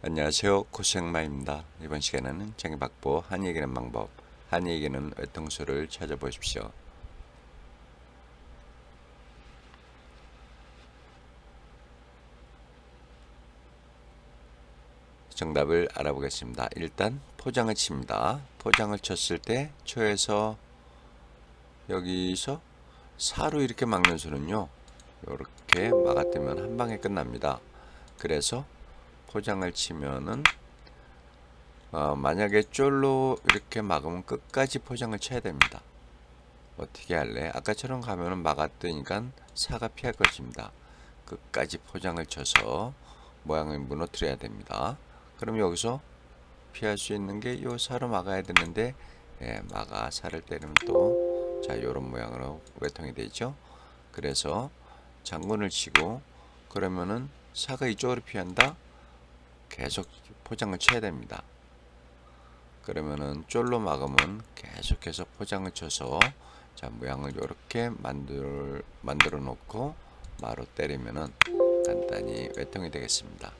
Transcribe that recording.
안녕하세요. 코스형마입니다. 이번 시간에는 정의박보 한이 얘기는 방법 한이 얘기는 외통수를 찾아보십시오. 정답을 알아보겠습니다. 일단 포장을 칩니다. 포장을 쳤을 때 초에서 여기서 사로 이렇게 막는 수는요 이렇게 막아뜨면 한 방에 끝납니다. 그래서 포장을 치면은 어, 만약에 쫄로 이렇게 막으면 끝까지 포장을 쳐야 됩니다. 어떻게 할래? 아까처럼 가면은 막았더니까 사가 피할 것입니다. 끝까지 포장을 쳐서 모양을 무너뜨려야 됩니다. 그럼 여기서 피할 수 있는 게 요 사로 막아야 되는데 예, 막아 살을 때리면 또자 요런 모양으로 외통이 되죠. 그래서 장군을 치고 그러면은 사가 이쪽으로 피한다. 계속 포장을 쳐야 됩니다. 그러면은 쫄로 막으면 계속해서 포장을 쳐서 자 모양을 이렇게 만들 만들어 놓고 마로 때리면은 간단히 외통이 되겠습니다.